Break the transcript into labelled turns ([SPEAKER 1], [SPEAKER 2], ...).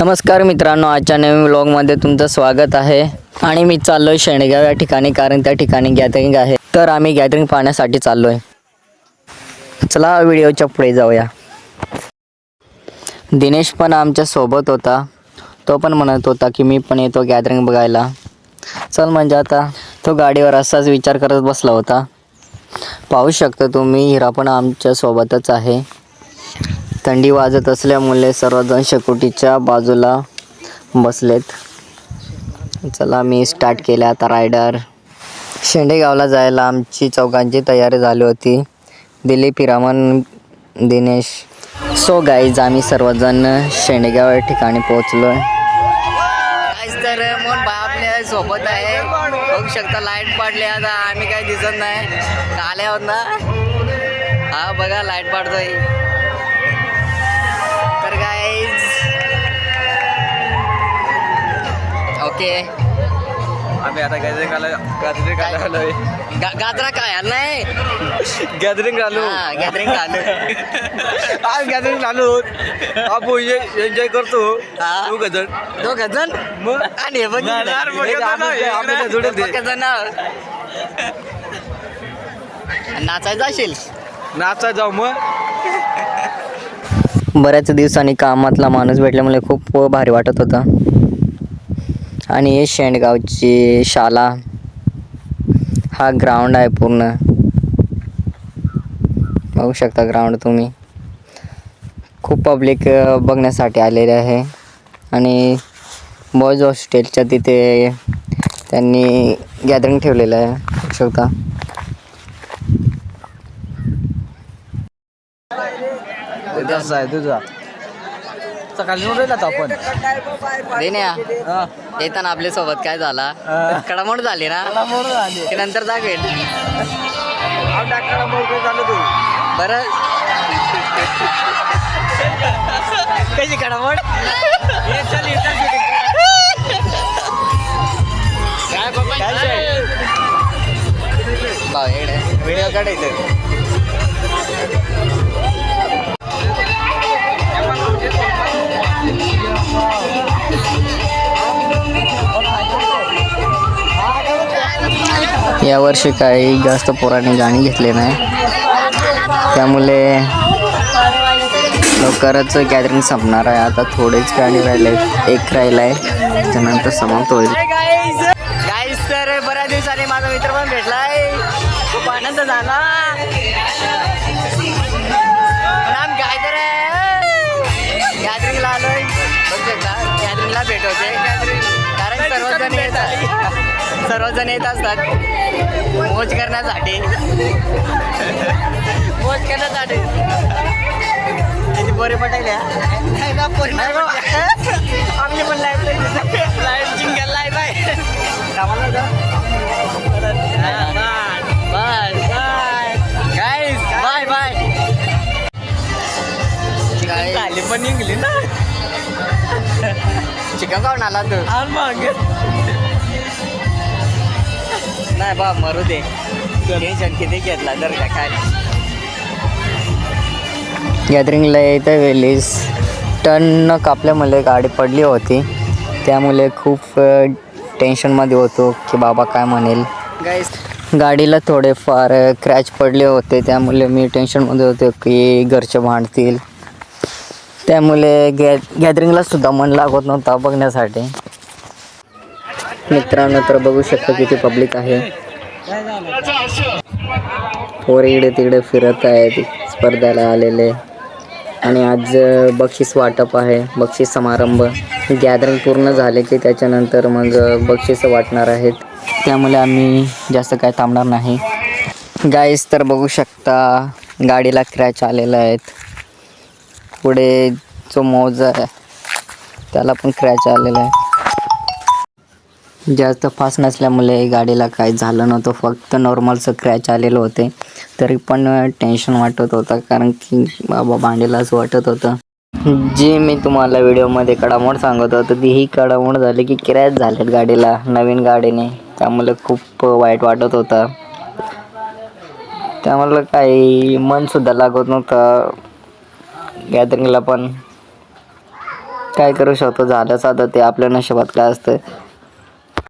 [SPEAKER 1] नमस्कार मित्रांनो आजच्या नवीन व्लॉगमध्ये तुमचं स्वागत आहे. आणि मी चाललो आहे शेणगाव या ठिकाणी कारण त्या ठिकाणी गॅदरिंग आहे. तर आम्ही गॅदरिंग पाहण्यासाठी चाललो आहे चला व्हिडिओच्या पुढे जाऊया. दिनेश पण आमच्यासोबत होता. तो पण म्हणत होता की मी पण येतो गॅदरिंग बघायला. चल म्हणजे आता तो गाडीवर असाच विचार करत बसला होता. पाहू शकता तुम्ही हिरा पण आमच्या सोबतच आहे. थंडी वाजत असल्यामुळे सर्वजण शेकोटीच्या बाजूला बसलेत. चला मी स्टार्ट केलं आता रायडर शेंडेगावला जायला आमची चौघांची तयारी झाली होती. दिलीप हिरामन दिनेश. सो गाईज आम्ही सर्वजण शेंडेगाव या ठिकाणी पोहोचलो तर मोहन आपल्यासोबत आहे. बघू शकता लाइट पडली आता. आम्ही काही दिसत नाही. काले ना? हा बघा लाइट पाडतोय. ओके.
[SPEAKER 2] आम्ही आता गॅदरिंग आलो गॅदरिंग आलोय.
[SPEAKER 1] गा गाजरा काय नाही.
[SPEAKER 2] गॅदरिंग आलो
[SPEAKER 1] हा गॅदरिंग आलो
[SPEAKER 2] आज गॅदरिंग आलो आपण एन्जॉय करतो.
[SPEAKER 1] हा. दोघ जण
[SPEAKER 2] मग?
[SPEAKER 1] आणि हे बघ नाचायचं असेल
[SPEAKER 2] नाचा जाऊ मग.
[SPEAKER 1] बऱ्याच दिवसांनी कामातला माणूस भेटल्यामुळे खूप भारी वाटत होता. आणि हे शेंडगावची शाला. हा ग्राउंड आहे पूर्ण. बघू शकता ग्राउंड तुम्ही. खूप पब्लिक बघण्यासाठी आलेले आहे. आणि बॉयज हॉस्टेलच्या तिथे त्यांनी गॅदरिंग ठेवलेलं आहे. बघू शकता.
[SPEAKER 2] आहे तुझा सकाळी येऊन राहिला तो आपण
[SPEAKER 1] देण्या
[SPEAKER 2] हा.
[SPEAKER 1] येताना आपल्यासोबत काय झाला?
[SPEAKER 2] हा.
[SPEAKER 1] कडामोड झाली ना?
[SPEAKER 2] मला मोर आले
[SPEAKER 1] ते नंतर दाखवेल
[SPEAKER 2] झालं
[SPEAKER 1] बरं. कशी कडामोड? भाऊ व्हिडिओ काढायचं. यावर्षी काही जास्त पोरांनी गाणी घेतले नाही. त्यामुळे लवकरच गॅदरिंग संपणार आहे. आता थोडेच गाणी राहिले एक राहिलं आहे त्याच्यानंतर समाप्त होईल. गाईस तर बऱ्याच दिवसांनी माझा मित्र पण भेटलाय. खूप आनंद झाला. राम काय तर गॅदरिंगला आलोय. गॅदरिंगला भेटवते सर्वजण येत असतात. मोज करण्यासाठी. मोज करण्यासाठी. किती पोरे पटायल्या पण लाईफ लाईफ जिंकल लाईफ आहे. कामाला जा. बाय बाय बाय बाय
[SPEAKER 2] आली पण निघली ना.
[SPEAKER 1] चिकन खाऊन आला तू.
[SPEAKER 2] मग.
[SPEAKER 1] नाही बा मरू दे. टेन्शन किती घेतला तर का काय. गॅदरिंगला येत्या वेळेस. टन कापल्यामुळे गाडी पडली होती. त्यामुळे खूप टेन्शनमध्ये होतो की बाबा काय म्हणेल. गाडीला थोडेफार क्रॅच पडले होते. त्यामुळे मी टेन्शनमध्ये होतो की घरचे भांडतील. त्यामुळे गॅ गॅदरिंगला सुद्धा मन लागत नव्हता बघण्यासाठी. मित्रांनो तर बघू शकता किती पब्लिक आहे. पोरे इकडे तिकडे फिरत आहेत स्पर्धेला आलेले. आणि आज बक्षीस वाटप आहे बक्षीस समारंभ. गॅदरिंग पूर्ण झाले की त्याच्यानंतर मग बक्षीस वाटणार आहेत. त्यामुळे आम्ही जास्त काय थांबणार नाही. गाईस तर बघू शकता गाडीला क्रॅच आलेला आहेत पुढे जो मोज आहे त्याला पण क्रॅच आलेला आहे. जास्त फास्ट नसल्यामुळे गाडीला काय झालं नव्हतं. फक्त नॉर्मलचं क्रॅच आलेलं होते. तरी पण टेन्शन वाटत होतं. कारण की बाबा भांडेलाच वाटत होतं. जी मी तुम्हाला व्हिडिओमध्ये कडामोड सांगत होतो ती ही कडामोड झाली की क्रॅच झालेत गाडीला नवीन गाडीने. त्यामुळे खूप वाईट वाटत होतं. त्यामुळे काही मनसुद्धा लागत नव्हतं. गॅदरिंगला पण. काय करू शकतो? झालंच आता ते आपल्या नशिबात काय असतं?